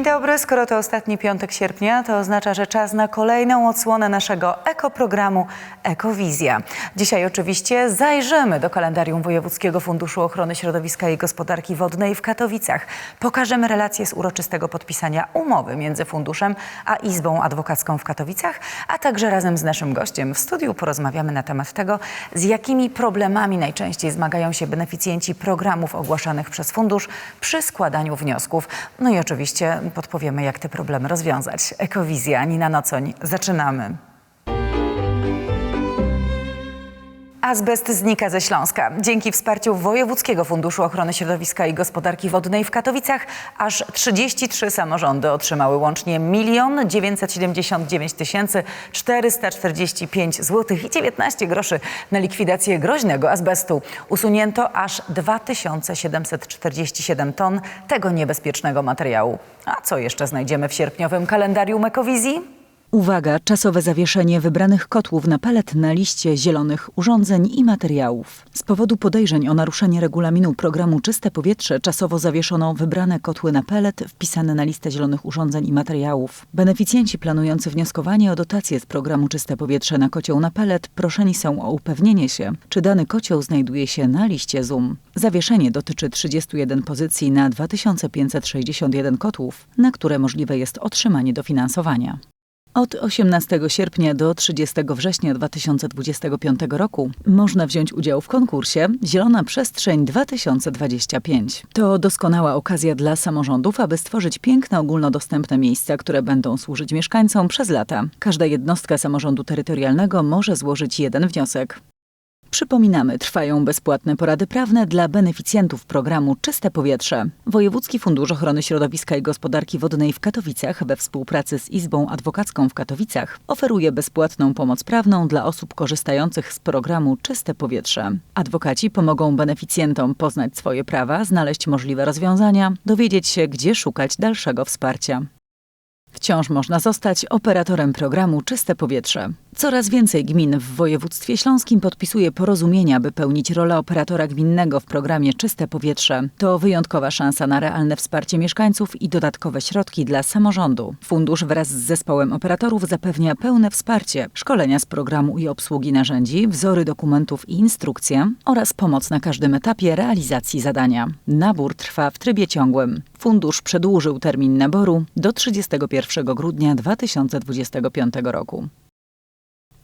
Dzień dobry, skoro to ostatni piątek sierpnia, to oznacza, że czas na kolejną odsłonę naszego ekoprogramu Ekowizja. Dzisiaj oczywiście zajrzymy do kalendarium Wojewódzkiego Funduszu Ochrony Środowiska i Gospodarki Wodnej w Katowicach. Pokażemy relacje z uroczystego podpisania umowy między funduszem a Izbą Adwokacką w Katowicach, a także razem z naszym gościem w studiu porozmawiamy na temat tego, z jakimi problemami najczęściej zmagają się beneficjenci programów ogłaszanych przez fundusz przy składaniu wniosków. No i oczywiście podpowiemy, jak te problemy rozwiązać. Ekowizja, Nina Nocoń. Zaczynamy. Azbest znika ze Śląska. Dzięki wsparciu Wojewódzkiego Funduszu Ochrony Środowiska i Gospodarki Wodnej w Katowicach aż 33 samorządy otrzymały łącznie 1 979 445 zł i 19 groszy na likwidację groźnego azbestu. Usunięto aż 2747 ton tego niebezpiecznego materiału. A co jeszcze znajdziemy w sierpniowym kalendarium Ekowizji? Uwaga, czasowe zawieszenie wybranych kotłów na pelet na liście zielonych urządzeń i materiałów. Z powodu podejrzeń o naruszenie regulaminu programu Czyste Powietrze czasowo zawieszono wybrane kotły na pelet wpisane na listę zielonych urządzeń i materiałów. Beneficjenci planujący wnioskowanie o dotacje z programu Czyste Powietrze na kocioł na pelet proszeni są o upewnienie się, czy dany kocioł znajduje się na liście ZUM. Zawieszenie dotyczy 31 pozycji na 2561 kotłów, na które możliwe jest otrzymanie dofinansowania. Od 18 sierpnia do 30 września 2025 roku można wziąć udział w konkursie Zielona Przestrzeń 2025. To doskonała okazja dla samorządów, aby stworzyć piękne ogólnodostępne miejsca, które będą służyć mieszkańcom przez lata. Każda jednostka samorządu terytorialnego może złożyć jeden wniosek. Przypominamy, trwają bezpłatne porady prawne dla beneficjentów programu Czyste Powietrze. Wojewódzki Fundusz Ochrony Środowiska i Gospodarki Wodnej w Katowicach we współpracy z Izbą Adwokacką w Katowicach oferuje bezpłatną pomoc prawną dla osób korzystających z programu Czyste Powietrze. Adwokaci pomogą beneficjentom poznać swoje prawa, znaleźć możliwe rozwiązania, dowiedzieć się, gdzie szukać dalszego wsparcia. Wciąż można zostać operatorem programu Czyste Powietrze. Coraz więcej gmin w województwie śląskim podpisuje porozumienia, by pełnić rolę operatora gminnego w programie Czyste Powietrze. To wyjątkowa szansa na realne wsparcie mieszkańców i dodatkowe środki dla samorządu. Fundusz wraz z zespołem operatorów zapewnia pełne wsparcie, szkolenia z programu i obsługi narzędzi, wzory dokumentów i instrukcje oraz pomoc na każdym etapie realizacji zadania. Nabór trwa w trybie ciągłym. Fundusz przedłużył termin naboru do 31 grudnia 2025 roku.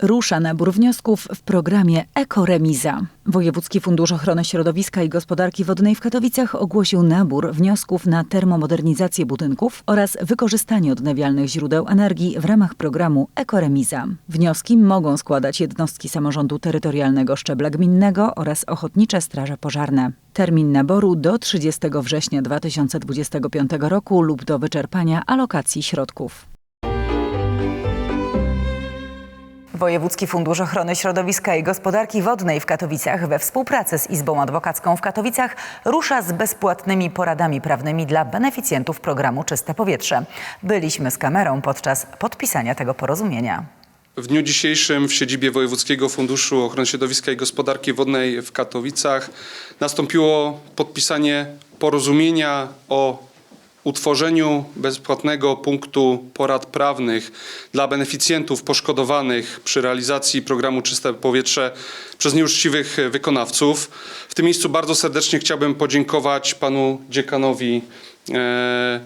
Rusza nabór wniosków w programie Ekoremiza. Wojewódzki Fundusz Ochrony Środowiska i Gospodarki Wodnej w Katowicach ogłosił nabór wniosków na termomodernizację budynków oraz wykorzystanie odnawialnych źródeł energii w ramach programu Ekoremiza. Wnioski mogą składać jednostki samorządu terytorialnego szczebla gminnego oraz ochotnicze straże pożarne. Termin naboru do 30 września 2025 roku lub do wyczerpania alokacji środków. Wojewódzki Fundusz Ochrony Środowiska i Gospodarki Wodnej w Katowicach we współpracy z Izbą Adwokacką w Katowicach rusza z bezpłatnymi poradami prawnymi dla beneficjentów programu Czyste Powietrze. Byliśmy z kamerą podczas podpisania tego porozumienia. W dniu dzisiejszym w siedzibie Wojewódzkiego Funduszu Ochrony Środowiska i Gospodarki Wodnej w Katowicach nastąpiło podpisanie porozumienia o utworzeniu bezpłatnego punktu porad prawnych dla beneficjentów poszkodowanych przy realizacji programu Czyste Powietrze przez nieuczciwych wykonawców. W tym miejscu bardzo serdecznie chciałbym podziękować panu dziekanowi e,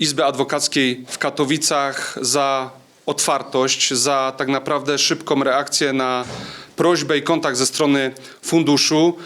Izby Adwokackiej w Katowicach za otwartość, za tak naprawdę szybką reakcję na prośbę i kontakt ze strony funduszu.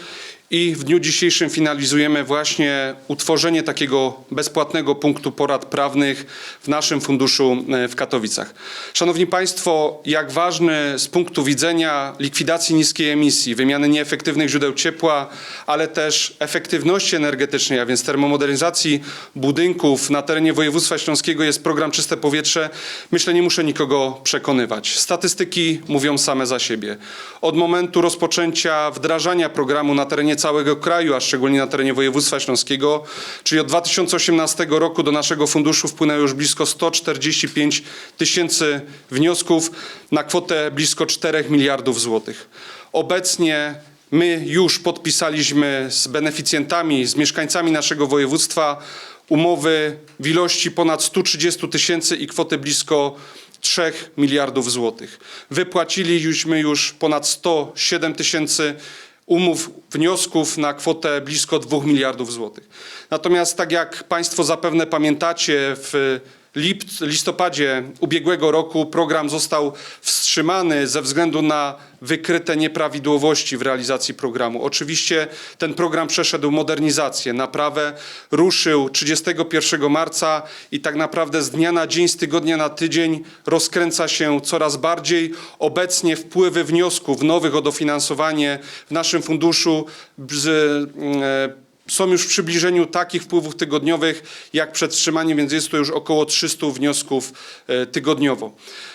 I w dniu dzisiejszym finalizujemy właśnie utworzenie takiego bezpłatnego punktu porad prawnych w naszym funduszu e, w Katowicach. Szanowni Państwo, jak ważny z punktu widzenia likwidacji niskiej emisji, wymiany nieefektywnych źródeł ciepła, ale też efektywności energetycznej, a więc termomodernizacji budynków na terenie województwa śląskiego jest program Czyste Powietrze, myślę, nie muszę nikogo przekonywać. Statystyki mówią same za siebie. Od momentu rozpoczęcia wdrażania programu na terenie całego kraju, a szczególnie na terenie województwa śląskiego, czyli od 2018 roku do naszego funduszu wpłynęło już blisko 145 tysięcy wniosków na kwotę blisko 4 miliardów złotych. Obecnie my już podpisaliśmy z beneficjentami, z mieszkańcami naszego województwa umowy w ilości ponad 130 tysięcy i kwotę blisko 3 miliardów złotych. Wypłaciliśmy już ponad 107 tysięcy umów, wniosków na kwotę blisko 2 miliardów złotych. Natomiast tak jak Państwo zapewne pamiętacie, w listopadzie ubiegłego roku program został wstrzymany ze względu na wykryte nieprawidłowości w realizacji programu. Oczywiście ten program przeszedł modernizację, naprawę, ruszył 31 marca i tak naprawdę z dnia na dzień, z tygodnia na tydzień rozkręca się coraz bardziej. Obecnie wpływy wniosków nowych o dofinansowanie w naszym funduszu z, e, są już w przybliżeniu takich wpływów tygodniowych jak przed wstrzymaniem, więc jest to już około 300 wniosków e, tygodniowo.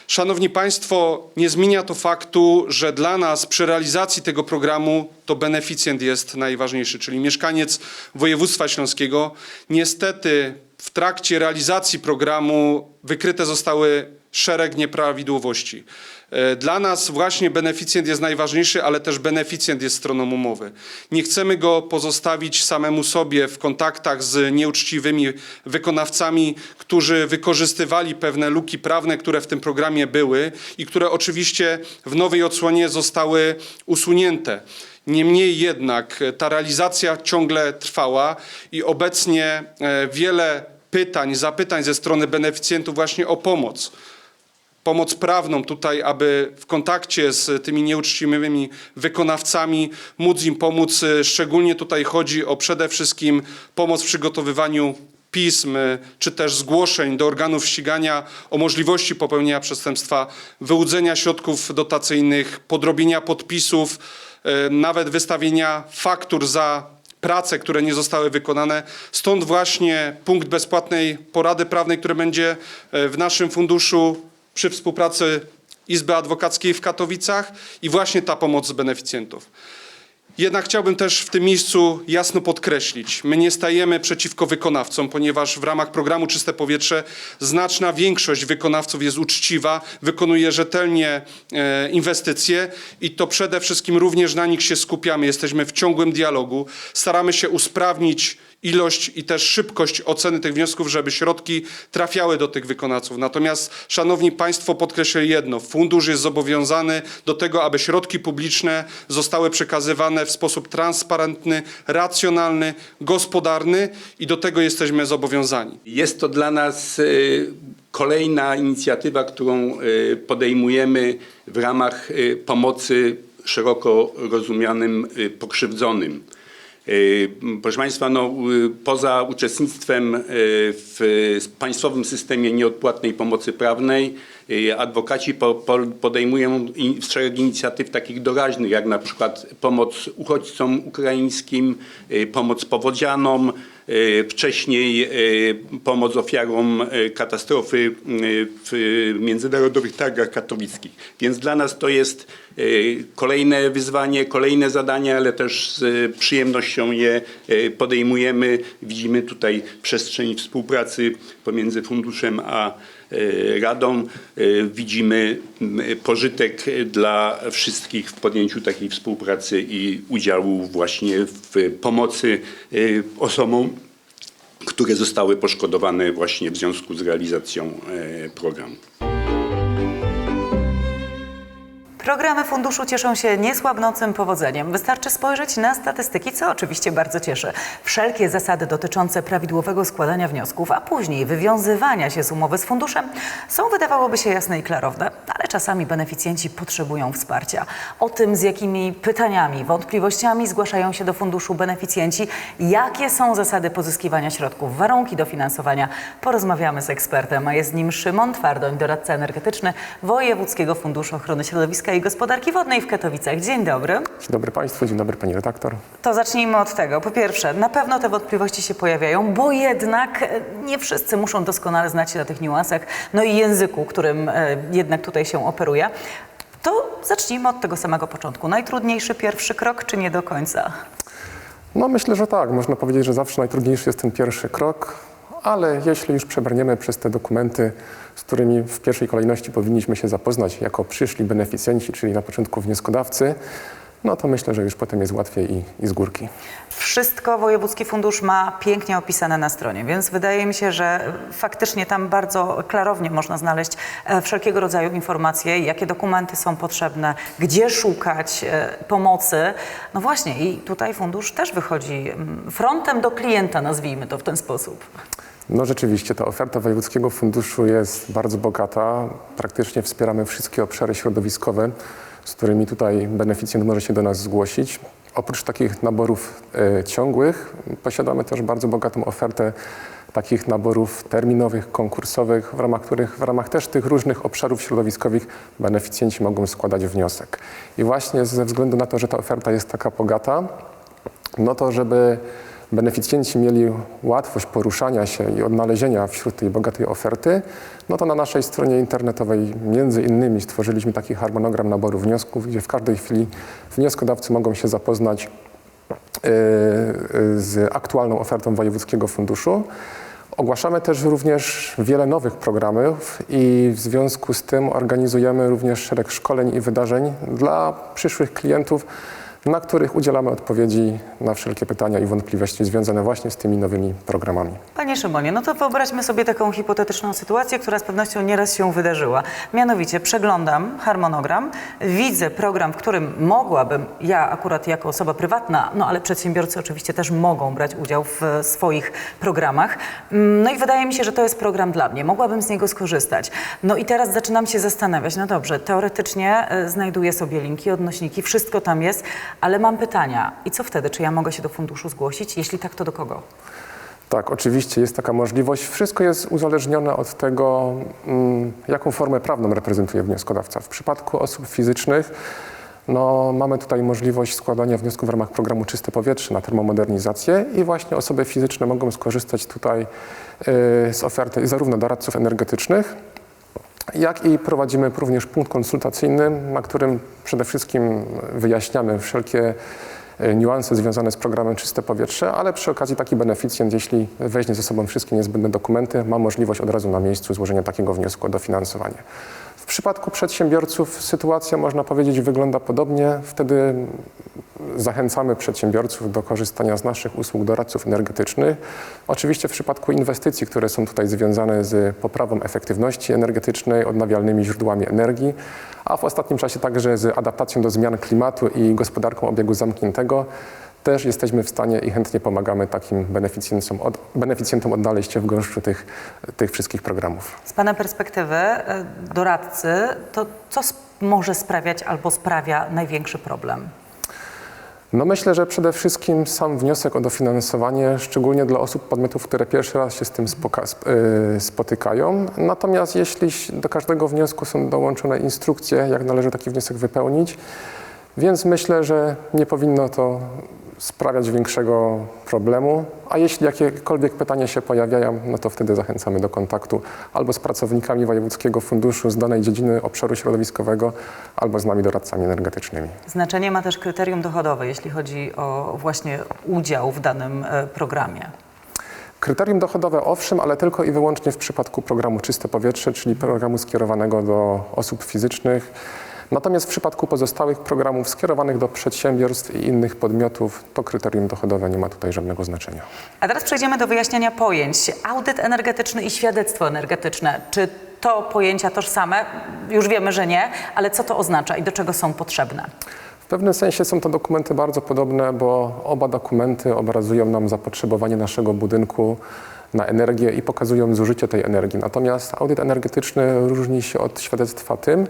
Szanowni Państwo, nie zmienia to faktu, że dla nas przy realizacji tego programu to beneficjent jest najważniejszy, czyli mieszkaniec województwa śląskiego. Niestety w trakcie realizacji programu wykryte zostały szereg nieprawidłowości. E, Dla nas właśnie beneficjent jest najważniejszy, ale też beneficjent jest stroną umowy. Nie chcemy go pozostawić samemu sobie w kontaktach z nieuczciwymi wykonawcami, którzy wykorzystywali pewne luki prawne, które w tym programie były i które oczywiście w nowej odsłonie zostały usunięte. Niemniej jednak e, ta realizacja ciągle trwała i obecnie e, wiele pytań, zapytań ze strony beneficjentów właśnie o pomoc pomoc prawną tutaj, aby w kontakcie z tymi nieuczciwymi wykonawcami móc im pomóc. Szczególnie tutaj chodzi o przede wszystkim pomoc w przygotowywaniu pism czy też zgłoszeń do organów ścigania o możliwości popełnienia przestępstwa, wyłudzenia środków dotacyjnych, podrobienia podpisów, e, nawet wystawienia faktur za prace, które nie zostały wykonane. Stąd właśnie punkt bezpłatnej porady prawnej, który będzie e, w naszym funduszu przy współpracy Izby Adwokackiej w Katowicach i właśnie ta pomoc z beneficjentów. Jednak chciałbym też w tym miejscu jasno podkreślić, my nie stajemy przeciwko wykonawcom, ponieważ w ramach programu Czyste Powietrze znaczna większość wykonawców jest uczciwa, wykonuje rzetelnie e, inwestycje i to przede wszystkim również na nich się skupiamy. Jesteśmy w ciągłym dialogu, staramy się usprawnić ilość i też szybkość oceny tych wniosków, żeby środki trafiały do tych wykonawców. Natomiast, Szanowni Państwo, podkreślę jedno. Fundusz jest zobowiązany do tego, aby środki publiczne zostały przekazywane w sposób transparentny, racjonalny, gospodarny i do tego jesteśmy zobowiązani. Jest to dla nas y, kolejna inicjatywa, którą y, podejmujemy w ramach y, pomocy szeroko rozumianym pokrzywdzonym. Y, Proszę Państwa, no, y, poza uczestnictwem y, w państwowym systemie nieodpłatnej pomocy prawnej, adwokaci po, po, podejmują szereg inicjatyw takich doraźnych, jak na przykład pomoc uchodźcom ukraińskim, pomoc powodzianom, wcześniej y, pomoc ofiarom y, katastrofy y, w Międzynarodowych Targach Katowickich. Więc dla nas to jest y, kolejne wyzwanie, kolejne zadanie, ale też z y, przyjemnością je y, podejmujemy. Widzimy tutaj przestrzeń współpracy pomiędzy funduszem a y, Radą. Y, Widzimy pożytek dla wszystkich w podjęciu takiej współpracy i udziału właśnie w pomocy y, osobom, które zostały poszkodowane właśnie w związku z realizacją e, programu. Programy funduszu cieszą się niesłabnącym powodzeniem. Wystarczy spojrzeć na statystyki, co oczywiście bardzo cieszy. Wszelkie zasady dotyczące prawidłowego składania wniosków, a później wywiązywania się z umowy z funduszem są wydawałoby się jasne i klarowne, ale czasami beneficjenci potrzebują wsparcia. O tym, z jakimi pytaniami, wątpliwościami zgłaszają się do funduszu beneficjenci, jakie są zasady pozyskiwania środków, warunki dofinansowania, porozmawiamy z ekspertem, a jest nim Szymon Twardoń, doradca energetyczny Wojewódzkiego Funduszu Ochrony Środowiska Gospodarki Wodnej w Katowicach. Dzień dobry. Dzień dobry Państwu, dzień dobry Pani redaktor. To zacznijmy od tego. Po pierwsze, na pewno te wątpliwości się pojawiają, bo jednak e, nie wszyscy muszą doskonale znać się na tych niuansach, no i języku, którym e, jednak tutaj się operuje. To zacznijmy od tego samego początku. Najtrudniejszy pierwszy krok, czy nie do końca? No myślę, że tak. Można powiedzieć, że zawsze najtrudniejszy jest ten pierwszy krok, ale jeśli już przebrniemy przez te dokumenty, z którymi w pierwszej kolejności powinniśmy się zapoznać jako przyszli beneficjenci, czyli na początku wnioskodawcy, no to myślę, że już potem jest łatwiej i, i z górki. Wszystko Wojewódzki Fundusz ma pięknie opisane na stronie, więc wydaje mi się, że faktycznie tam bardzo klarownie można znaleźć e, wszelkiego rodzaju informacje, jakie dokumenty są potrzebne, gdzie szukać e, pomocy. No właśnie i tutaj fundusz też wychodzi mm, frontem do klienta, nazwijmy to w ten sposób. No rzeczywiście, ta oferta Wojewódzkiego Funduszu jest bardzo bogata. Praktycznie wspieramy wszystkie obszary środowiskowe, z którymi tutaj beneficjent może się do nas zgłosić. Oprócz takich naborów e, ciągłych posiadamy też bardzo bogatą ofertę takich naborów terminowych, konkursowych, w ramach których, w ramach też tych różnych obszarów środowiskowych beneficjenci mogą składać wniosek. I właśnie ze względu na to, że ta oferta jest taka bogata, no to żeby beneficjenci mieli łatwość poruszania się i odnalezienia wśród tej bogatej oferty, no to na naszej stronie internetowej między innymi stworzyliśmy taki harmonogram naboru wniosków, gdzie w każdej chwili wnioskodawcy mogą się zapoznać e, e, z aktualną ofertą Wojewódzkiego Funduszu. Ogłaszamy też również wiele nowych programów i w związku z tym organizujemy również szereg szkoleń i wydarzeń dla przyszłych klientów, na których udzielamy odpowiedzi na wszelkie pytania i wątpliwości związane właśnie z tymi nowymi programami. Panie Szymonie, no to wyobraźmy sobie taką hipotetyczną sytuację, która z pewnością nieraz się wydarzyła. Mianowicie przeglądam harmonogram, widzę program, w którym mogłabym, ja akurat jako osoba prywatna, no ale przedsiębiorcy oczywiście też mogą brać udział w swoich programach. Mm, No i wydaje mi się, że to jest program dla mnie. Mogłabym z niego skorzystać. No i teraz zaczynam się zastanawiać, no dobrze, teoretycznie e, znajduję sobie linki, odnośniki, wszystko tam jest, ale mam pytania. I co wtedy? Czy ja mogę się do funduszu zgłosić? Jeśli tak, to do kogo? Tak, oczywiście jest taka możliwość. Wszystko jest uzależnione od tego, mm, jaką formę prawną reprezentuje wnioskodawca. W przypadku osób fizycznych no, mamy tutaj możliwość składania wniosku w ramach programu Czyste Powietrze na termomodernizację i właśnie osoby fizyczne mogą skorzystać tutaj y, z oferty zarówno doradców energetycznych, jak i prowadzimy również punkt konsultacyjny, na którym przede wszystkim wyjaśniamy wszelkie e, niuanse związane z programem Czyste Powietrze, ale przy okazji taki beneficjent, jeśli weźmie ze sobą wszystkie niezbędne dokumenty, ma możliwość od razu na miejscu złożenia takiego wniosku o dofinansowanie. W przypadku przedsiębiorców sytuacja, można powiedzieć, wygląda podobnie. Wtedy zachęcamy przedsiębiorców do korzystania z naszych usług doradców energetycznych. Oczywiście w przypadku inwestycji, które są tutaj związane z poprawą efektywności energetycznej, odnawialnymi źródłami energii, a w ostatnim czasie także z adaptacją do zmian klimatu i gospodarką obiegu zamkniętego, też jesteśmy w stanie i chętnie pomagamy takim beneficjentom, od, beneficjentom odnaleźć się w gąszczu tych, tych wszystkich programów. Z Pana perspektywy e, doradcy, to co może sprawiać albo sprawia największy problem? No myślę, że przede wszystkim sam wniosek o dofinansowanie, szczególnie dla osób, podmiotów, które pierwszy raz się z tym y, spotykają. Natomiast jeśli do każdego wniosku są dołączone instrukcje, jak należy taki wniosek wypełnić, więc myślę, że nie powinno to sprawiać większego problemu. A jeśli jakiekolwiek pytania się pojawiają, no to wtedy zachęcamy do kontaktu albo z pracownikami Wojewódzkiego Funduszu z danej dziedziny obszaru środowiskowego, albo z nami doradcami energetycznymi. Znaczenie ma też kryterium dochodowe, jeśli chodzi o właśnie udział w danym e, programie. Kryterium dochodowe owszem, ale tylko i wyłącznie w przypadku programu Czyste Powietrze, czyli programu skierowanego do osób fizycznych. Natomiast w przypadku pozostałych programów skierowanych do przedsiębiorstw i innych podmiotów, to kryterium dochodowe nie ma tutaj żadnego znaczenia. A teraz przejdziemy do wyjaśniania pojęć. Audyt energetyczny i świadectwo energetyczne. Czy to pojęcia tożsame? Już wiemy, że nie, ale co to oznacza i do czego są potrzebne? W pewnym sensie są to dokumenty bardzo podobne, bo oba dokumenty obrazują nam zapotrzebowanie naszego budynku na energię i pokazują zużycie tej energii. Natomiast audyt energetyczny różni się od świadectwa tym,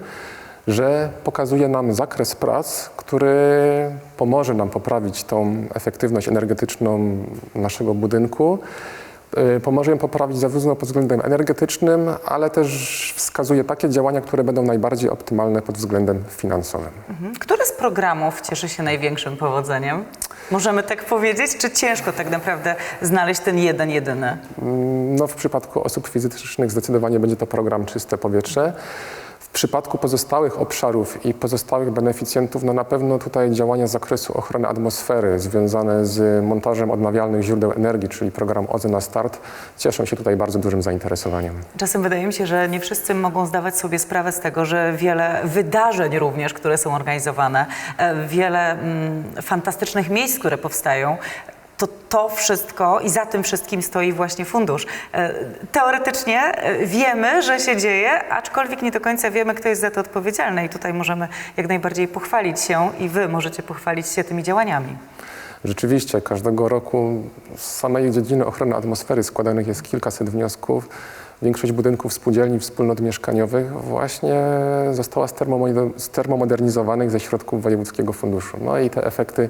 że pokazuje nam zakres prac, który pomoże nam poprawić tą efektywność energetyczną naszego budynku. Y, Pomoże ją poprawić zarówno pod względem energetycznym, ale też wskazuje takie działania, które będą najbardziej optymalne pod względem finansowym. Mhm. Który z programów cieszy się największym powodzeniem? Możemy tak powiedzieć, czy ciężko tak naprawdę znaleźć ten jeden, jedyny? No, w przypadku osób fizycznych zdecydowanie będzie to program Czyste Powietrze. W przypadku pozostałych obszarów i pozostałych beneficjentów, no na pewno tutaj działania z zakresu ochrony atmosfery związane z montażem odnawialnych źródeł energii, czyli program OZE na start, cieszą się tutaj bardzo dużym zainteresowaniem. Czasem wydaje mi się, że nie wszyscy mogą zdawać sobie sprawę z tego, że wiele wydarzeń również, które są organizowane, e, wiele mm, fantastycznych miejsc, które powstają, to to wszystko i za tym wszystkim stoi właśnie fundusz. E, Teoretycznie e, wiemy, że się dzieje, aczkolwiek nie do końca wiemy, kto jest za to odpowiedzialny i tutaj możemy jak najbardziej pochwalić się i wy możecie pochwalić się tymi działaniami. Rzeczywiście, każdego roku z samej dziedziny ochrony atmosfery składanych jest kilkaset wniosków. Większość budynków spółdzielni, wspólnot mieszkaniowych właśnie została stermomoder- stermomodernizowanych ze środków Wojewódzkiego Funduszu. No i te efekty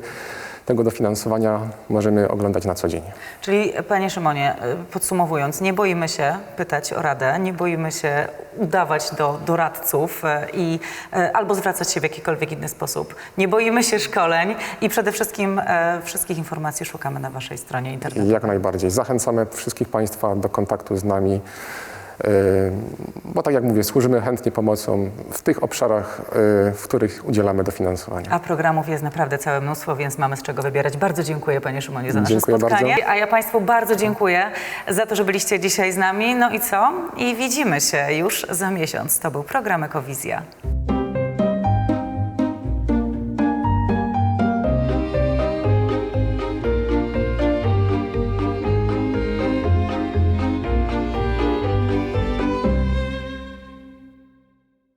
tego dofinansowania możemy oglądać na co dzień. Czyli panie Szymonie, y, podsumowując, nie boimy się pytać o radę, nie boimy się udawać do doradców y, i y, albo zwracać się w jakikolwiek inny sposób. Nie boimy się szkoleń i przede wszystkim wszystkich informacji szukamy na waszej stronie internetowej. Jak najbardziej. Zachęcamy wszystkich Państwa do kontaktu z nami, bo tak jak mówię, służymy chętnie pomocą w tych obszarach, yy, w których udzielamy dofinansowania. A programów jest naprawdę całe mnóstwo, więc mamy z czego wybierać. Bardzo dziękuję Panie Szymonie za nasze Dziękuję spotkanie. bardzo. A ja Państwu bardzo dziękuję za to, że byliście dzisiaj z nami. No i co? I widzimy się już za miesiąc. To był program Ekowizja.